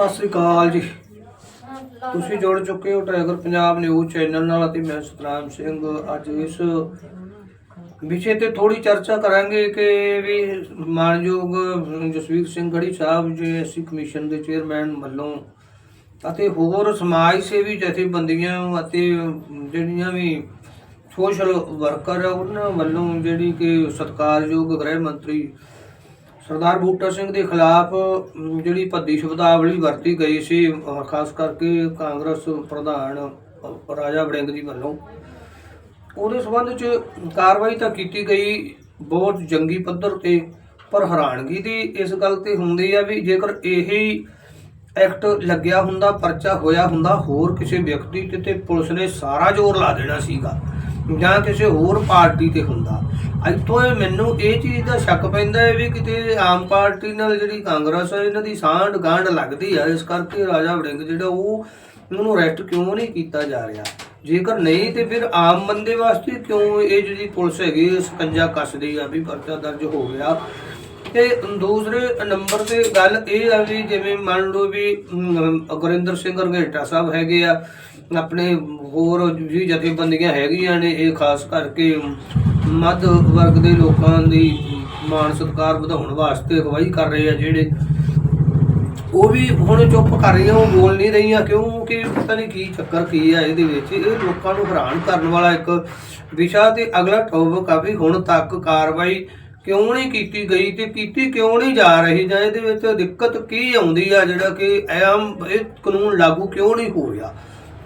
ਸਤਿ ਸ੍ਰੀ ਅਕਾਲ ਜੀ। ਤੁਸੀਂ ਜੁੜ ਚੁੱਕੇ ਹੋ ਟਾਈਗਰ ਪੰਜਾਬ ਨਿਊਜ਼ ਚੈਨਲ ਨਾਲ ਅਤੇ ਮੈਂ ਸਤਨਾਮ ਸਿੰਘ। ਅੱਜ ਇਸ ਵਿਸ਼ੇ ਤੇ ਥੋੜੀ ਚਰਚਾ ਕਰਾਂਗੇ ਕਿ ਵੀ ਮਾਨਯੋਗ ਜਸਵੀਰ ਸਿੰਘ ਗੜੀ ਸਾਹਿਬ ਜੀ ਐਸਸੀ ਕਮਿਸ਼ਨ ਦੇ ਚੇਅਰਮੈਨ ਵੱਲੋਂ ਅਤੇ ਹੋਰ ਸਮਾਜ ਸੇਵੀ ਜਥੇਬੰਦੀਆਂ ਅਤੇ ਜਿਹੜੀਆਂ ਵੀ ਸੋਸ਼ਲ ਵਰਕਰ ਆ, ਉਹਨਾਂ ਵੱਲੋਂ ਜਿਹੜੀ ਕਿ ਸਤਿਕਾਰਯੋਗ ਗ੍ਰਹਿ ਮੰਤਰੀ ਸਰਦਾਰ ਬੂਟਾ ਸਿੰਘ ਦੇ ਖਿਲਾਫ ਜਿਹੜੀ ਭੱਦੀ ਸ਼ਬਦਾਵਲੀ ਵਰਤੀ ਗਈ ਸੀ ਖਾਸ ਕਰਕੇ ਕਾਂਗਰਸ ਪ੍ਰਧਾਨ ਰਾਜਾ ਵੜਿੰਗ ਜੀ ਵੱਲੋਂ, ਉਹਦੇ ਸਬੰਧ ਚ ਕਾਰਵਾਈ ਤਾਂ ਕੀਤੀ ਗਈ ਬਹੁਤ ਜੰਗੀ ਪੱਧਰ ਤੇ, ਪਰ ਹੈਰਾਨਗੀ ਦੀ ਇਸ ਗੱਲ ਤੇ ਹੁੰਦੀ ਆ ਵੀ ਜੇਕਰ ਇਹੀ ਐਕਟ ਲੱਗਿਆ ਹੁੰਦਾ, ਪਰਚਾ ਹੋਇਆ ਹੁੰਦਾ, ਹੋਰ ਕਿਸੇ ਵਿਅਕਤੀ ਤੇ ਤੇ ਪੁਲਿਸ ਨੇ ਸਾਰਾ ਜ਼ੋਰ ਲਾ ਦੇਣਾ ਸੀਗਾ, ਜਾਂ ਕਿਸੇ ਹੋਰ ਪਾਰਟੀ ਤੇ ਹੁੰਦਾ ਇੱਥੋਂ ਇਹ ਮੈਨੂੰ ਇਹ ਚੀਜ਼ ਦਾ ਸ਼ੱਕ ਪੈਂਦਾ ਹੈ ਵੀ ਕਿਤੇ ਆਮ ਪਾਰਟੀ ਨਾਲ ਜਿਹੜੀ ਕਾਂਗਰਸ ਹੈ ਇਹਨਾਂ ਦੀ ਸਾਂਢ ਗਾਂਢ ਲੱਗਦੀ ਆ ਇਸ ਕਰਕੇ ਰਾਜਾ ਵੜਿੰਗ ਜਿਹੜਾ ਉਹ ਉਹਨੂੰ ਅਰੈਸਟ ਕਿਉਂ ਨਹੀਂ ਕੀਤਾ ਜਾ ਰਿਹਾ? ਜੇਕਰ ਨਹੀਂ ਤੇ ਫਿਰ ਆਮ ਬੰਦੇ ਵਾਸਤੇ ਕਿਉਂ ਇਹ ਜਿਹੜੀ ਪੁਲਿਸ ਹੈਗੀ ਇਹ ਸਕੰਜਾ ਕੱਸਦੀ ਆ ਵੀ ਪਰਚਾ ਦਰਜ ਹੋ ਗਿਆ? ਤੇ ਦੂਸਰੇ ਨੰਬਰ ਤੇ ਗੱਲ ਇਹ ਆ ਵੀ ਜਿਵੇਂ ਮੰਨ ਲਓ ਵੀ ਅਮ, ਗੁਰਿੰਦਰ ਸਿੰਘ ਰੰਗੇਟਾ ਸਾਹਿਬ ਹੈਗੇ ਆ ਆਪਣੇ ਹੋਰ ਵੀ ਜਥੇਬੰਦੀਆਂ ਹੈਗੀਆਂ ਨੇ ਇਹ ਖਾਸ ਕਰਕੇ ਮੱਧ ਵਰਗ ਦੇ ਲੋਕਾਂ ਦੀ ਮਾਣ ਸਤਿਕਾਰ ਵਧਾਉਣ ਵਾਸਤੇ ਅਗਵਾਈ ਕਰ ਰਹੇ ਆ ਜਿਹੜੇ ਉਹ ਵੀ ਹੁਣ ਚੁੱਪ ਕਰ ਰਹੀਆਂ, ਉਹ ਬੋਲ ਨਹੀਂ ਰਹੀਆਂ, ਕਿਉਂਕਿ ਪਤਾ ਨਹੀਂ ਕੀ ਚੱਕਰ ਕੀ ਆ ਇਹਦੇ ਵਿੱਚ। ਇਹ ਲੋਕਾਂ ਨੂੰ ਹੈਰਾਨ ਕਰਨ ਵਾਲਾ ਇੱਕ ਵਿਸ਼ਾ ਤੇ ਅਗਲਾ ਟੌਪਿਕ ਆ ਵੀ ਹੁਣ ਤੱਕ ਕਾਰਵਾਈ ਕਿਉਂ ਨਹੀਂ ਕੀਤੀ ਗਈ ਤੇ ਕੀਤੀ ਕਿਉਂ ਨਹੀਂ ਜਾ ਰਹੀ ਜਾਂ ਇਹਦੇ ਵਿੱਚ ਦਿੱਕਤ ਕੀ ਆਉਂਦੀ ਆ ਜਿਹੜਾ ਕਿ ਆਮ, ਇਹ ਕਾਨੂੰਨ ਲਾਗੂ ਕਿਉਂ ਨਹੀਂ ਹੋ ਰਿਹਾ?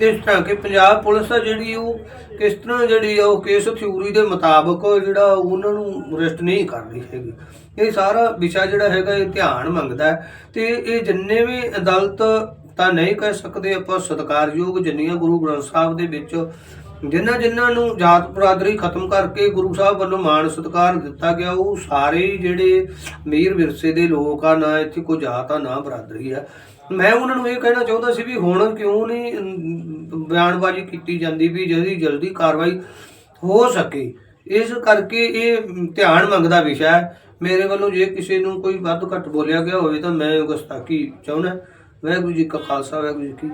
ਇਸ ਤਰ੍ਹਾਂ ਕਿ ਪੰਜਾਬ ਪੁਲਿਸ ਆ ਜਿਹੜੀ ਉਹ ਕਿਸ ਤਰ੍ਹਾਂ ਜਿਹੜੀ ਆ ਉਹ ਕੇਸ ਥਿਊਰੀ ਦੇ ਮੁਤਾਬਕ ਜਿਹੜਾ ਉਹਨਾਂ ਨੂੰ ਅਰੈਸਟ ਨਹੀਂ ਕਰ ਰਹੀ ਹੈਗੀ। ਇਹ ਸਾਰਾ ਵਿਸ਼ਾ ਜਿਹੜਾ ਹੈਗਾ ਇਹ ਧਿਆਨ ਮੰਗਦਾ ਹੈ ਤੇ ਇਹ ਜਿੰਨੇ ਵੀ ਅਦਾਲਤ ਤਾਂ ਨਹੀਂ ਕਹਿ ਸਕਦੇ ਆਪਾਂ ਸਤਿਕਾਰਯੋਗ ਜਿੰਨੀਆਂ ਗੁਰੂ ਗ੍ਰੰਥ ਸਾਹਿਬ ਦੇ ਵਿੱਚ ਜਿਨ੍ਹਾਂ ਜਿਨ੍ਹਾਂ ਨੂੰ ਜਾਤ ਬਰਾਦਰੀ ਖਤਮ ਕਰਕੇ ਗੁਰੂ ਸਾਹਿਬ ਵੱਲੋਂ ਮਾਣ ਸਤਿਕਾਰ ਦਿੱਤਾ ਗਿਆ, ਉਹ ਸਾਰੇ ਜਿਹੜੇ ਮੀਰ ਵਿਰਸੇ ਦੇ ਲੋਕ ਆ, ਨਾ ਇੱਥੇ ਕੋਈ ਜਾਤ ਆ, ਨਾ ਬਰਾਦਰੀ ਆ ਮੈਂ ਉਹਨਾਂ ਨੂੰ ਇਹ ਕਹਿਣਾ ਚਾਹੁੰਦਾ ਸੀ ਵੀ ਹੁਣ ਕਿਉਂ ਨਹੀਂ ਬਿਆਨਬਾਜ਼ੀ ਕੀਤੀ ਜਾਂਦੀ ਵੀ ਜਲਦੀ ਜਲਦੀ ਕਾਰਵਾਈ ਹੋ ਸਕੇ। ਇਸ ਕਰਕੇ ਇਹ ਧਿਆਨ ਮੰਗਦਾ ਵਿਸ਼ਾ ਹੈ। ਮੇਰੇ ਵੱਲੋਂ ਜੇ ਕਿਸੇ ਨੂੰ ਕੋਈ ਵੱਧ ਘੱਟ ਬੋਲਿਆ ਗਿਆ ਹੋਵੇ ਤਾਂ ਮੈਂ ਗੁਸਤਾਖੀ ਚਾਹੁੰਦਾ। ਵਾਹਿਗੁਰੂ ਜੀ ਕਾ ਖਾਲਸਾ, ਵਾਹਿਗੁਰੂ ਜੀ ਕੀ